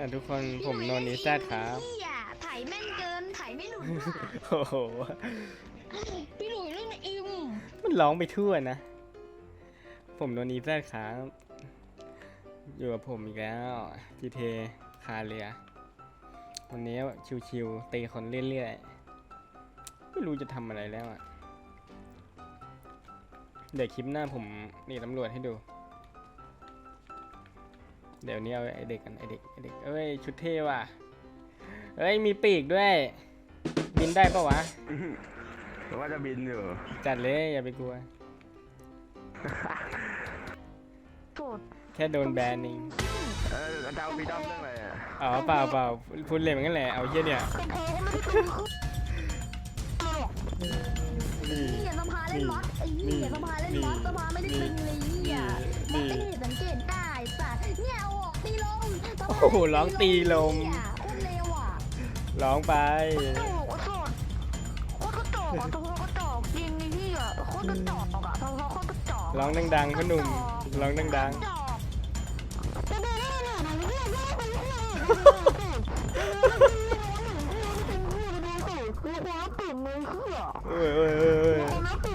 อทุกคนผมโนนิแซดครับ พี่อะถ่ายแม่นเกินถ่ายไม่หนุนอะโอ้โห พี่หลุยเล่นอิมมันร้องไปทั่วนะ ผมโนนิแซดครับ อยู่กับผมอีกแล้วจีเทคาเรีย วันนี้ชิวๆตีคนเรื่อยๆ ไม่รู้จะทำอะไรแล้วอะเดี๋ยวคลิปหน้าผมหนี่ตำรวจให้ดู เดี๋ยวนี้เอาไอเด็กกันไอเด็กไอเด็กเอ้ยชุดเท่ว่ะเอ้ยมีปีกด้วย บินได้ปะวะผมว่าจะบินอยู่จัดเลยอย่าไปกลัว โกรธแค่โดนแบนเองเออเจ้าพี่ด้อมเรื่องอะไรอะอ๋อเปล่าเปล่าพูดเล่นเหมือนกันแหละเอาเยี่ยเนี่ยเป็นเพลงไม่ได้เป็นคือนี่อย่าสภาเล่นมอสไอ้เหี้ยอย่าสภาเล่นมอสสภาไม่ได้เป็นเลยเหี้ยมอสไม่ได้สังเกตได้ สัตว์เนี่ยเอาออกตีลมสภาโอ้โหร้องตีลมเหี้ยโคตรเร็วอะร้องไปโอ้โหโคตรโคตรกระจอกอะสภากระจอกจริงไอ้เหี้ยโคตรกระจอกอะสภาโคตรกระจอกร้องดังๆพ่อหนุ่มร้องดังๆเอ้ยเอ้ยเอ้ยเอ้ยนี่นี่นี่นี่เอ้ยร้องร้องร้องร้องร้องดังๆพ่อหนุ่มเขาเป่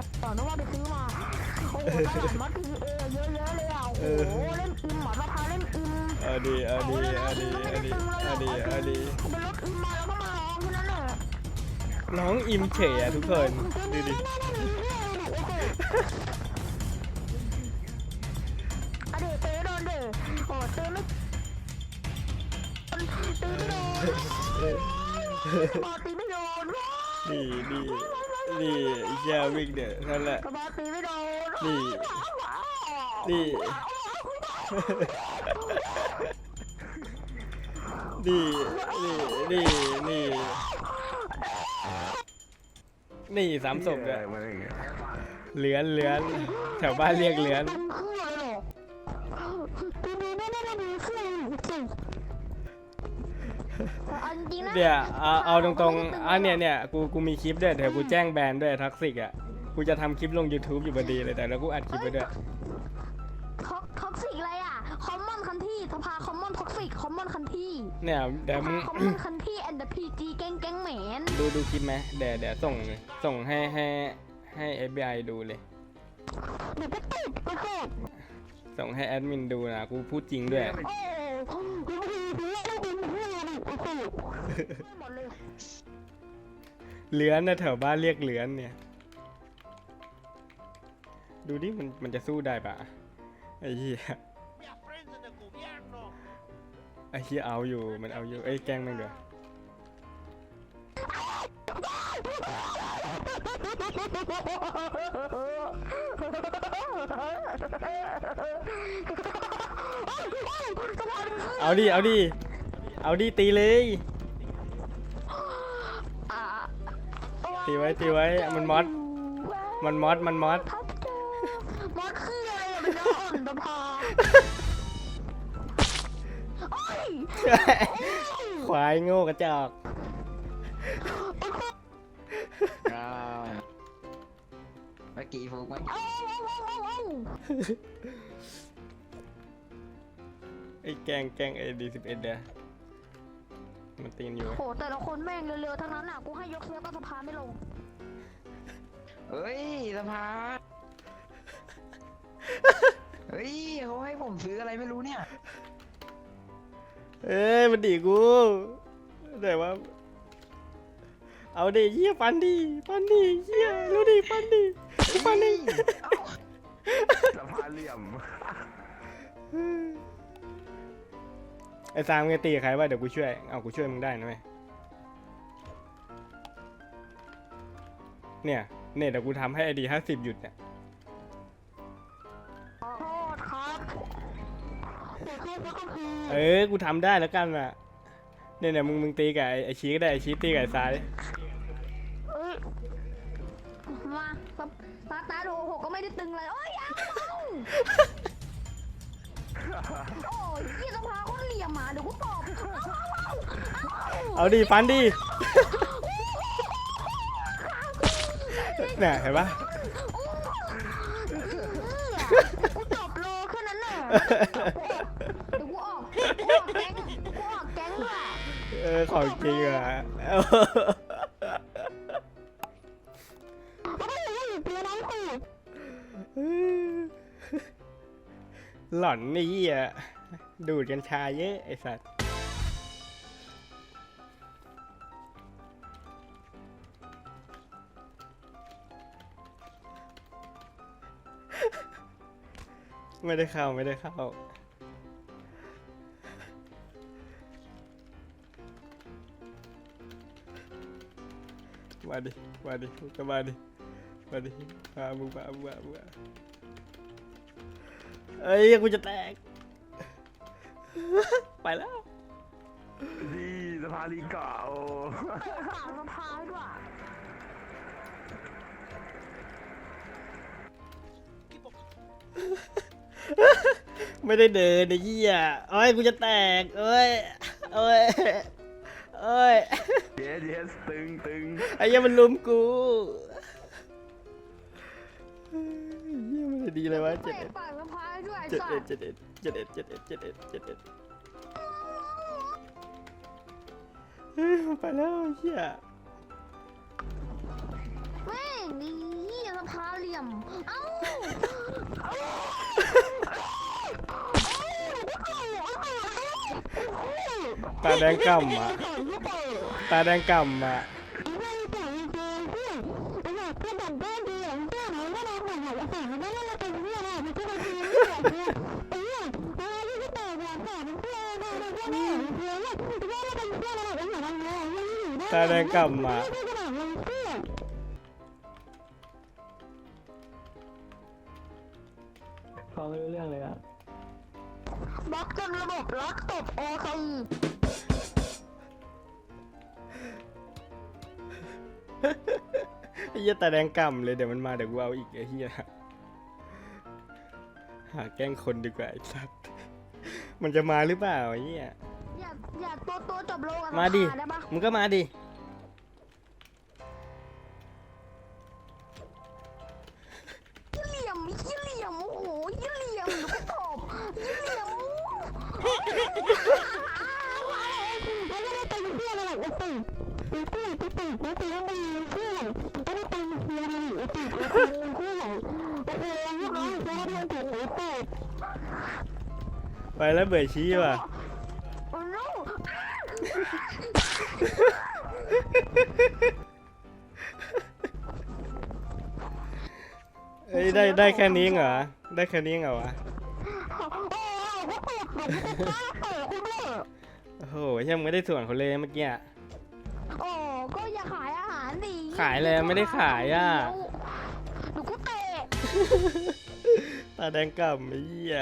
มาจากใครเนี่ยต่อนึกว่าไปซื้อมาโอ้โหตลาดมอสพีเอเยอะๆเลยอะโอ้โหเล่นอินหมอสมะพร้าวเล่นอินเอาดีเอาดีเอาดีเอาดีเอาดีเอาดีไปรถอินมาแล้วก็มาร้องแค่นั้นแหละร้องอิมเฉยอะทุกคนดูดิอะเดเต้โดนเดโอ้เต้ไม่เต้ไม่โดนบอตีไม่โดนนี่นี่ นี่ไอ้เจ้าวิ่งเด้อนั่นแหละ กระบอตีไม่โดนนี่ นี่ นี่นี่นี่นี่นี่สามศพเลยออมาอย่างเงี้ยเหลือนเหลือนแถวบ้านเรียกเหลือน จริงนะเดี๋ยวเอาเอาตรงๆอะเนี่ยเนี่ยกูกูมีคลิปด้วยเดี๋ยวกูแจ้งแบนด้วยท็อกซิกอะกูจะทำคลิปลง YouTube อยู่พอดีเลยแต่แล้วกูอัดคลิปไว้ด้วยท็อกท็อกซิกอะไรอะคอมมอนคันที่สภาคอมมอนท็อกซิกคอมมอนคันที่เนี่ยเดี๋ยวมึง คอมมอนคันที่แอนด์พีจีแก๊งแก๊งแหมนดูดูคลิปไหมเดี๋ยวเดี๋ยวส่งส่งให้ให้ให้ FBI ดูเลย เดี๋ยวก็ติดไปเถอะส่งให้แอดมินดูนะ กูพูดจริงด้วย โอ้ หมดเลยเหลือนนะแถวบ้านเรียกเหลือนเนี่ย ดูดิมันมันจะสู้ได้ปะไอ้เหี้ย Mi apprende del gobierno. ไอ้เหี้ยเอาอยู่มันเอาอยู่เอ้ยแกล้งแม่งเดี๋ยวเอาดิเอาดิเอาดิตีเลย ตีไว้ตีไว้มันมอสมันมอสมันมอสทับเจอมอสคืออะไรอะเป็นน้าอ่อนตะพาโอ้ยควายโง่กระจอกก็เมื่อกี้ฟุกเมื่อกี้เอาเอาเอาเอาไอ้แกล้งแกล้งไอ้ดีสิบเอ็ดเดีย มันตีนอยู่โหแต่ละคนแม่งเร็วๆทั้งนั้นอะกูให้ยกเสื้อก็สะพานไม่ลงเฮ้ยสภาเฮ้ยเขาให้ผมซื้ออะไรไม่รู้เนี่ย เอ้ยมันดีกูแต่ว่า เอาดิเหี้ยฟันดิฟันดิเหี้ยรู้ดิฟันดิฟันดิสภาเหลี่ยม ไอ้ซามมึงจะตีกับใครวะเดี๋ยวกูช่วย เอากูช่วยมึงได้นะเว้ยเนี่ย เนี่ยเดี๋ยวกูทำให้ไอดีห้าสิบหยุดเนี่ย ขอโทษครับผมแค่อกูทำได้แล้วกันอะ เนี่ยเนี่ยมึงมึงตีกับไอ้ไอชี้ก็ได้ไอชี้ตีกับไอ้ซ้าย เอ้ยมาสตาร์ตาร์ทโอ้โหก็ไม่ได้ตึงเลยโอ้ยยัง กูตอบเอาเอาเอาเอาเอาดิฟันดิเนี่ยเห็นปะกูจบโลแค่นั้นแหละเดี๋ยวกูออกกูออกแก๊งกูออกแก๊งด้วยเออของจริงอะไม่ได้เลยอยู่ปีนั้นสิหล่อนนี่อะ ดูดกัญชาเยอะไอสัตว์ ไม่ได้เข้า ไม่ได้เข้า มาดิ มาดิก็มาดิ มาดิมามึงมามึงมามึงมาเอ้ยกูจะแตก ไปแล้วดีสภาลีเก่าขาวสะพายด้วยไม่ได้เดินไอ้เหี้ยเอ้ยกูจะแตกเอ้ยเอ้ยเอ้ยเยสเยสตึงตึงไอ้เหี้ยมันลุมกู เหี้ยมันจะดีเลยวะเจ็ดเตะเอ็ดปากสะพายด้วยเจ็ดสัเอ็ดตว์เจ็ดเอ็ดเจ็ดเอ็ดเจ็ดเอ็ดเจ็ดเอ็ดเจ็ดเอ็ดเฮ้ยมันไปแล้วไอ้เหี้ยแม่งนี่สะพายเหลี่ยม เอ้าเอ้าตาแดงก่ำอะตาแดงก่ำอะ ตาแดงก่ำอะฟังไม่รู้เรื่องเลยอะบล็อกจนระบบล็อกตบโอเคไอ้เหี้ยตาแดงก่ำเลยเดี๋ยวมันมาเดี๋ยวกูเอาอีกไอ้เหี้ยหาแกล้งคนดีกว่าไอ้สัตว์มันจะมาหรือเปล่าไอ้เหี้ยอย่าอย่าตัวตัวจบโลกันมาดิได้ปะ มึงก็มาดิ ยี่เหลี่ยมโอ้โหยี่เหลี่ยมหนูก็ตอบยี่เหลี่ยมไม่ได้เป็นเพื่อนอะไรหรอกตื่นตื่นเป็นตื่นเป็นตื่นเป็นเพื่อนไม่ได้เป็นเพื่อนอะไรโอ้โหเป็นเพื่อนโอ้โหยี่น้องจะให้เพื่อนถูกโอ้โหไปแล้วเบื่อชี้ว่ะ โหเอ้ยได้ได้แค่นี้เหรอ ได้แค่นี้เหรอวะ โอ้โหเฮียมึงไม่ได้ส่วนเขาเลยเมื่อกี้อะโอ้ก็อย่าขายอาหารดิขายเลยไม่ได้ขายอะ หนูก็เตะตาแดงกล่ำไอ้เหี้ย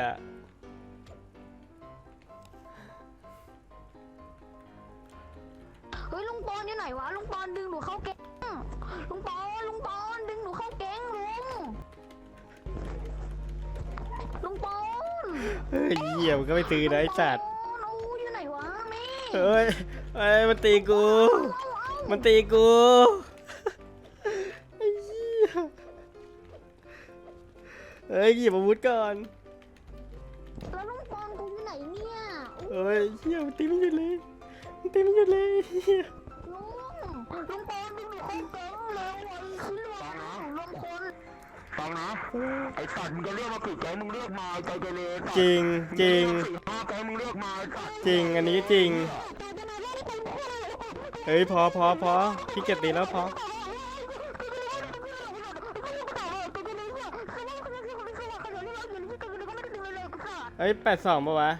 เฮ้ยลุงปอนอยู่ไหนวะลุงปอนดึงหนูเข้าแก๊งลุงปอนลุงปอน ลุงปอนเฮ้ยเหี้ยมึงก็ไม่ตื่นนะไอ้สัตว์ลุงปอนเอาอยู่ไหนวะแม่เฮ้ยเฮ้ยมันตีกู เอาเอามันตีกูไอ้เหี้ยเฮ้ยหยิบอาวุธก่อนแล้วลุงปอนกูอยู่ไหนเนี่ยเฮ้ยเหี้ยมันตีไม่หยุดเลยมันตีไม่หยุดเลยเหี้ย ไอ้สัตว์มึงจะเรียกมากี่แก๊งมึงเรียกมาใจเกเรสัตว์จริงจริงสี่ห้าแก๊งมึงเรียกมาไอ้สัตว์จริงอันนี้จริงเฮ้ยพอพอพอพี่เก็บตีแล้วพอเฮ้ยแปดสองปะวะ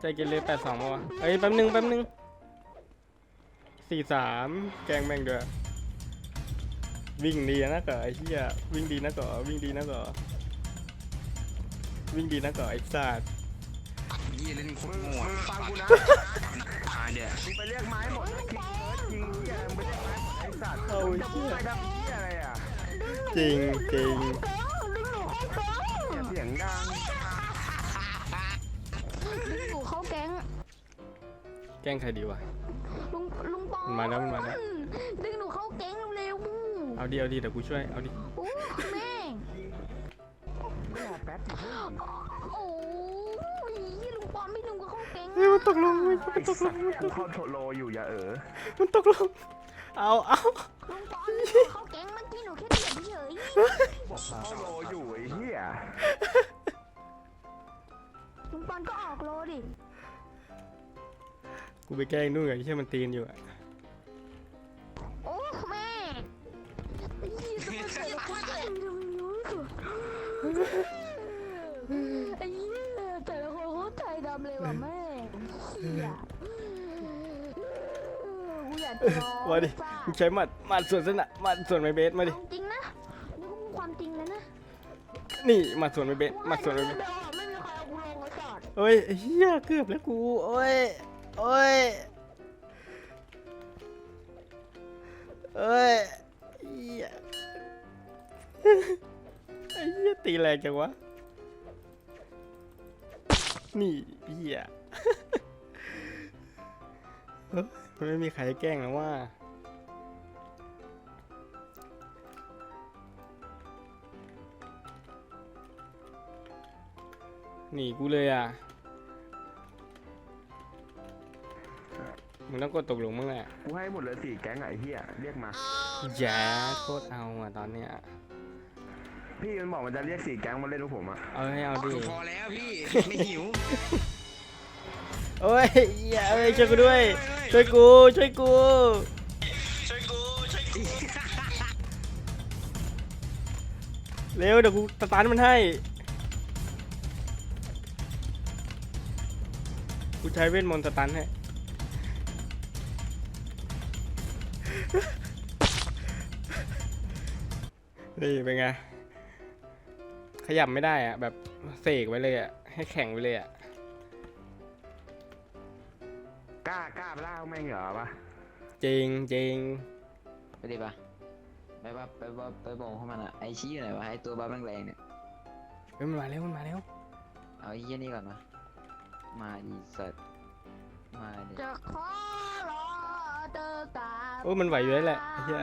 ใจเกเรแปดสองปะวะเฮ้ยแป๊บนึงแป๊บนึงสี่สามแกงแม่งด้วย วิ่งดีนะก่อไอ้เหี้ยวิ่งดีนะก่อวิ่งดีนะก่อวิ่งดีนะก่อไอ้สัตว์ยี่เล่นโคตรโง่มึงฟังกูนะตายเดี๋ยวมึงไปเรียกไม้หมดนะคิงเอิร์ธยิงเหี้ยมึงไปเรียกไม้หมดไอ้สัตว์เอามึงจะพูเหี้ดยไปทำเหี้ยอะไรอะจริงจริงแก๊งดึงหนูเข้าแก๊งอย่าเสียงดังดึงหนูเข้าแก๊ง แกล้งใครดีวะลุงลุงปอนมันมาแล้วมันมาแล้วดึงหนูเข้าแก๊งเร็ว เอาดีเอาดีเดี๋ยวกูช่วย เอาดิๆโอ้แม่งไม่รอแป๊บสิโอ้ยลุงปอนไม่ดึงกูเข้าแก๊งเฮ้ยมันตกลงมันไอ้สัตว์กูเข้าโทโลอยู่อย่าเออมันตกลงเอาเอาลุงปอนไม่ดึงเข้าแก๊งเมื่อกี้หนูแค่เดียดเฉยบอกเข้าโลอยู่ไอ้เหี้ยลุงปอนก็ออกโลดิกูไปแกล้งนู่นไอ้เหี้ยมันตีนอยู่อะ ไอ้เหี้ยแต่ละคนเขาใจดำเลยว่ะแม่เหี้ยกูอยากจะร้องมาดิจ้ามึงใช้หมัดหมัดส่วนสนะหมัดส่วนไมเบสมาดิ เอาจริงนะนี่ก็พูดความจริงเลยนะนี่หมัดส่วนไมเบสหมัดส่วนไมเบสเบลอะไม่มีใครเอากูลงไอ้สัตว์เอ้ยไอ้เหี้ยเกือบแล้วกูโอ้ยโอ้ยเอ้ยเหี้ย ไอ้เหี้ยตีแรงจังวะ นี่เหี้ยเฮ้ยมันไม่มีใครแกล้งนะว่า หนีกูเลยอะ มึงต้องกดตกหลุมมึงแหละ กูให้หมดเลยสี่แก๊งอะไอ้เหี้ยเรียกมา แย่โคตรเอาอะตอนเนี้ย พี่มันบอกมันจะเรียกสี่แก๊งมาเล่นกับผมอะเอาให้เอาดิพอแล้วพี่ไม่หิวโอ้ยอย่าเอ้ยช่วยกูด้วย ช่วยกู ช่วยกู ช่วยกูช่วยกูเร็วเดี๋ยวกูสตาร์ทมันให้ กูใช้เวทมนต์สตันให้ นี่เป็นไง ขยับไม่ได้อะแบบเสกไว้เลยอะให้แข็งไว้เลยอะกล้ากล้าไปล่าแม่งเหรอปะจริงจริงไปดิปะไปปะไปปะไปบอกเขามันอะไอชี้อยู่ไหนวะไอตัวบ้าแรงๆเนี่ยเฮ้ยมันมาแล้วมันมาแล้วเอาไอ้เหี้ยนี่ก่อนมามาดีสัตว์มาดิจะขอรอเธอกลับโอ้ยมันไหวอยู่แล้วแหละไอ้เหี้ย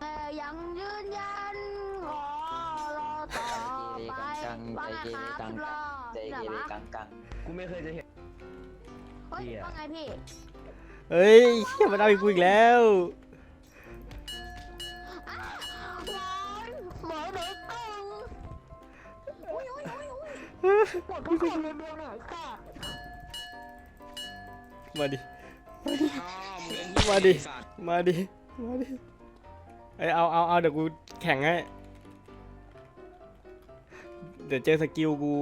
แต่ยังยืนยันขอรอต่ อไปว่าไงครับรอใจเกเดี๋ยวเรนะกังกังกูไม่เคยจะเห็น เฮ้ยว่าไงพี่ เฮ้ยเหี้ยมันเอาอีกกูอีกแล้ว หมอเด็กตึงอุ้ยอุ้ยอุ้ยอุ้ยปวดทุกคนเลยเบลหน่อยค่ะมาดิอ๋อมึงเล่นมาดิสัตว์มาดิ มาดิไอยเอาเอาเอาเดี๋ยวกูแข่งให้ เดี๋ยวเจอสกิลกู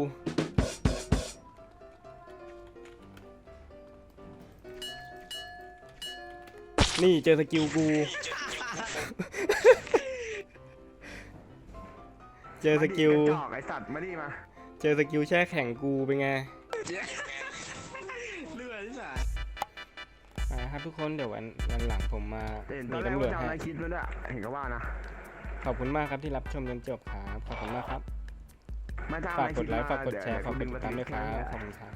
นี่เจอสกิลกู เจอสกิล มาดิกระจอกไอ้สัตว์มาดิมาเจอสกิลแช่แข่งกูเป็นไง เลือดสัตว์อ่าครับทุกคนเดี๋ยววันวันหลังผมมาแต่เห็นหตอนีนแรกตำรวว่าจจะเอาให้อะไรคิดแล้วด้วยเห็นก็ว่านะ ขอบคุณมากครับที่รับชมจนจบครับ ขอบคุณมากครับ ไม่ถ้าฝากไม่กคิดดไลว่าค์ฝากกดแชร์เยวฝากกดบิตินดตามด้วยครับแนี้ขอบคุณครับ